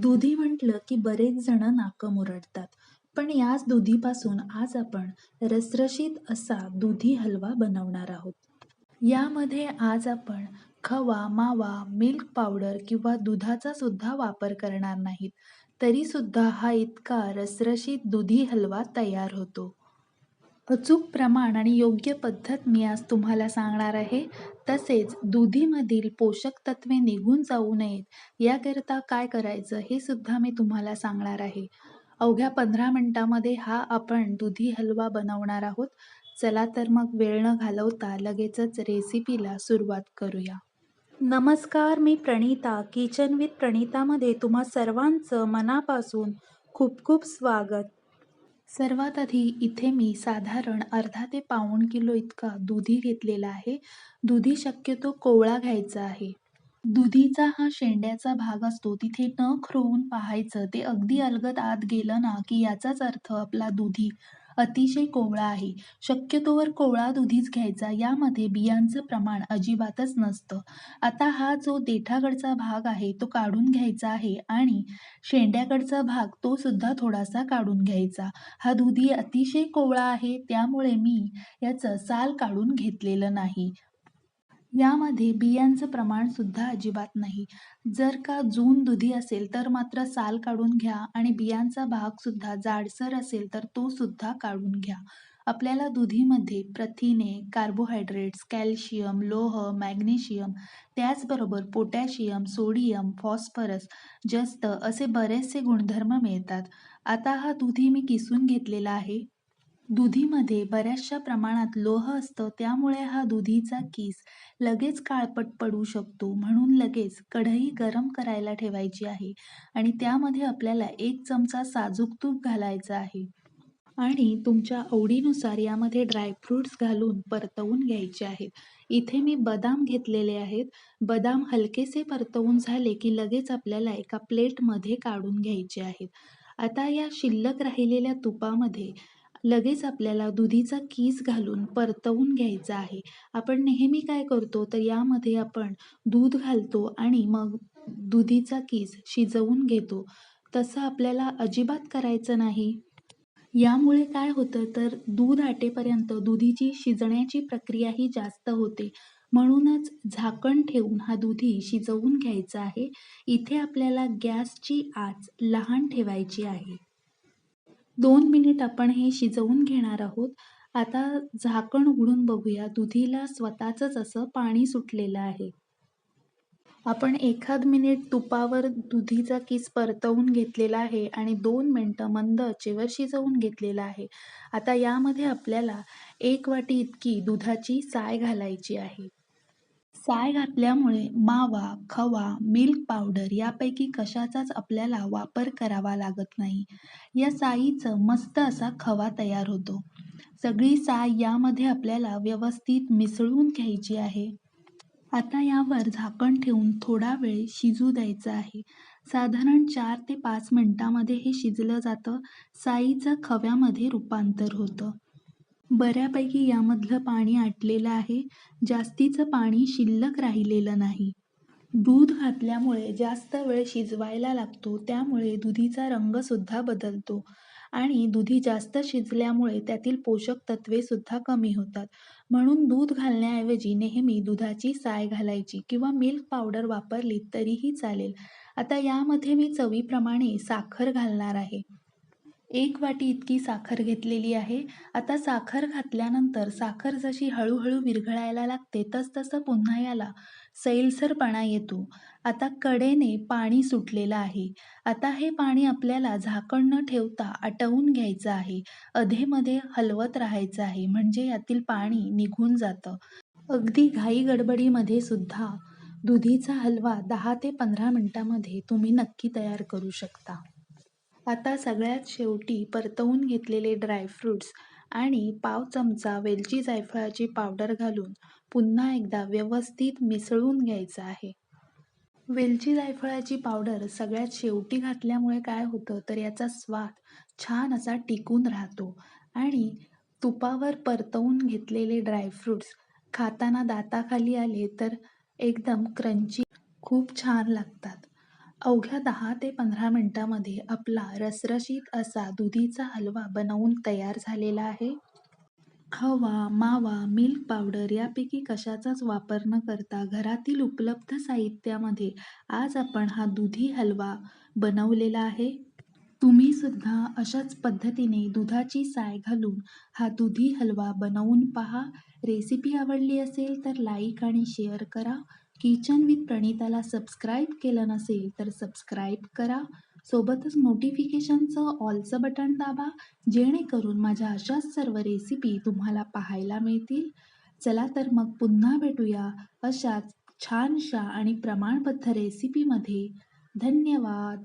दुधी म्हटलं की बरेच जण नाकं मुरडतात. पण याच दुधीपासून आज आपण रसरशीत असा दुधी हलवा बनवणार आहोत. यामध्ये आज आपण खवा, मावा, मिल्क पावडर किंवा दुधाचा सुद्धा वापर करणार नाहीत. तरी सुद्धा हा इतका रसरशीत दुधी हलवा तयार होतो. अचूक प्रमाण आणि योग्य पद्धत मी आज तुम्हाला सांगणार आहे. तसेच दुधीमधील पोषक तत्वे निघून जाऊ नयेत याकरिता काय करायचं हे सुद्धा मी तुम्हाला सांगणार आहे. अवघ्या पंधरा मिनटामध्ये हा आपण दुधी हलवा बनवणार आहोत. चला तर मग वेळ न घालवता लगेचच रेसिपीला सुरुवात करूया. नमस्कार मी प्रणिता किचन विथ प्रणितामध्ये तुम्हा सर्वांचं मनापासून खूप खूप स्वागत. सर्वात आधी इथे मी साधारण अर्धा ते पाऊण किलो इतका दुधी घेतलेला आहे. दुधी शक्यतो कोवळा घ्यायचा आहे. दुधीचा हा शेंड्याचा भाग असतो तिथे न खरवून पाहायचं ते अगदी अलगद आत गेलं ना की याचाच अर्थ आपला दुधी अतिशय कोवळा आहे. शक्यतोवर कोवळा दुधीच घ्यायचा. यामध्ये बियांचं प्रमाण अजिबातच नसतं. आता हा जो देठाकडचा भाग आहे तो काढून घ्यायचा आहे आणि शेंड्याकडचा भाग तो सुद्धा थोडासा काढून घ्यायचा. हा दुधी अतिशय कोवळा आहे त्यामुळे मी याचं साल काढून घेतलेलं नाही. यामध्ये बियांचं प्रमाण सुद्धा अजिबात नाही. जर का जून दुधी असेल तर मात्र साल काढून घ्या आणि बियांचा भाग सुद्धा जाडसर असेल तर तो सुद्धा काढून घ्या. आपल्याला दुधीमध्ये प्रथिने, कार्बोहायड्रेट्स, कॅल्शियम, लोह, मॅग्नेशियम त्याचबरोबर पोटॅशियम, सोडियम, फॉस्फरस, जस्त असे बरेचसे गुणधर्म मिळतात. आता हा दुधी मी किसून घेतलेला आहे. दुधीमध्ये बऱ्याचशा प्रमाणात लोह असतं त्यामुळे हा दुधीचा किस लगेच काळपट पडू शकतो. म्हणून लगेच कढई गरम करायला ठेवायची आहे आणि त्यामध्ये आपल्याला एक चमचा साजूक तूप घालायचं आहे. आणि तुमच्या आवडीनुसार यामध्ये ड्रायफ्रुट्स घालून परतवून घ्यायचे आहेत. इथे मी बदाम घेतलेले आहेत. बदाम हलकेसे परतवून झाले की लगेच आपल्याला एका प्लेटमध्ये काढून घ्यायचे आहेत. आता या शिल्लक राहिलेल्या तुपामध्ये लगेच आपल्याला दुधीचा कीस घालून परतवून घ्यायचा आहे. आपण नेहमी काय करतो तर यामध्ये आपण दूध घालतो आणि मग दुधीचा कीस शिजवून घेतो. तसं आपल्याला अजिबात करायचं नाही. यामुळे काय होतं तर दूध आटेपर्यंत दुधीची शिजण्याची प्रक्रियाही जास्त होते. म्हणूनच झाकण ठेवून हा दुधी शिजवून घ्यायचा आहे. इथे आपल्याला गॅसची आच लहान ठेवायची आहे. दोन मिनिट आपण हे शिजवून घेणार आहोत. आता झाकण उघडून बघूया दुधीला स्वतःचंच असं पाणी सुटलेलं आहे. आपण एखाद मिनिट तुपावर दुधीचा कीस परतवून घेतलेला आहे आणि दोन मिनटं मंद आचेवर शिजवून घेतलेलं आहे. आता यामध्ये आपल्याला एक वाटी इतकी दुधाची साय घालायची आहे. साय घातल्यामुळे मावा, खवा, मिल्क पावडर यापैकी कशाचाच आपल्याला वापर करावा लागत नाही. या साईचं मस्त असा खवा तयार होतो. सगळी साय यामध्ये आपल्याला व्यवस्थित मिसळून घ्यायची आहे. आता यावर झाकण ठेवून थोडा वेळ शिजू द्यायचं आहे. साधारण चार ते पाच मिनटामध्ये हे शिजलं जातं. साईचं खव्यामध्ये रूपांतर होतं. बऱ्यापैकी यामधलं पाणी आटलेलं आहे. जास्तीचं पाणी शिल्लक राहिलेलं नाही. दूध घातल्यामुळे जास्त वेळ शिजवायला लागतो त्यामुळे दुधीचा रंगसुद्धा बदलतो आणि दुधी जास्त शिजल्यामुळे त्यातील पोषक तत्वे सुद्धा कमी होतात. म्हणून दूध घालण्याऐवजी नेहमी दुधाची साय घालायची किंवा मिल्क पावडर वापरली तरीही चालेल. आता यामध्ये मी चवीप्रमाणे साखर घालणार आहे. एक वाटी इतकी साखर घेतलेली आहे. आता साखर घातल्यानंतर साखर जशी हळूहळू विरघळायला लागते तसतसं पुन्हा याला सैलसरपणा येतो. आता कडेने पाणी सुटलेलं आहे. आता हे पाणी आपल्याला झाकण न ठेवता आटवून घ्यायचं आहे. अधेमध्ये हलवत राहायचं आहे म्हणजे यातील पाणी निघून जातं. अगदी घाई गडबडीमध्ये सुद्धा दुधीचा हलवा दहा ते पंधरा मिनटामध्ये तुम्ही नक्की तयार करू शकता. आता सगळ्यात शेवटी परतवून घेतलेले ड्रायफ्रुट्स आणि पाव चमचा वेलची जायफळाची पावडर घालून पुन्हा एकदा व्यवस्थित मिसळून घ्यायचं आहे. वेलची जायफळाची पावडर सगळ्यात शेवटी घातल्यामुळे काय होतं तर याचा स्वाद छान असा टिकून राहतो आणि तुपावर परतवून घेतलेले ड्रायफ्रुट्स खाताना दाताखाली आले तर एकदम क्रंची खूप छान लागतात. अवघ्या दहा ते पंधरा मिनटामध्ये आपला रसरशीत असा दुधीचा हलवा बनवून तयार झालेला आहे. खवा मावा मिल्क पावडर यापैकी कशाचाच वापर न करता घरातील उपलब्ध साहित्यामध्ये आज आपण हा दुधी हलवा बनवलेला आहे. तुम्ही सुद्धा अशाच पद्धतीने दुधाची साय घालून हा दुधी हलवा बनवून पहा. रेसिपी आवडली असेल तर लाईक आणि शेअर करा. किचन विथ प्रणिताला सबस्क्राईब केलं नसेल तर सबस्क्राईब करा. सोबतच नोटिफिकेशनचं ऑलचं बटन दाबा जेणेकरून माझ्या अशाच सर्व रेसिपी तुम्हाला पाहायला मिळतील. चला तर मग पुन्हा भेटूया अशाच छानशा आणि प्रमाणबद्ध रेसिपीमध्ये धन्यवाद.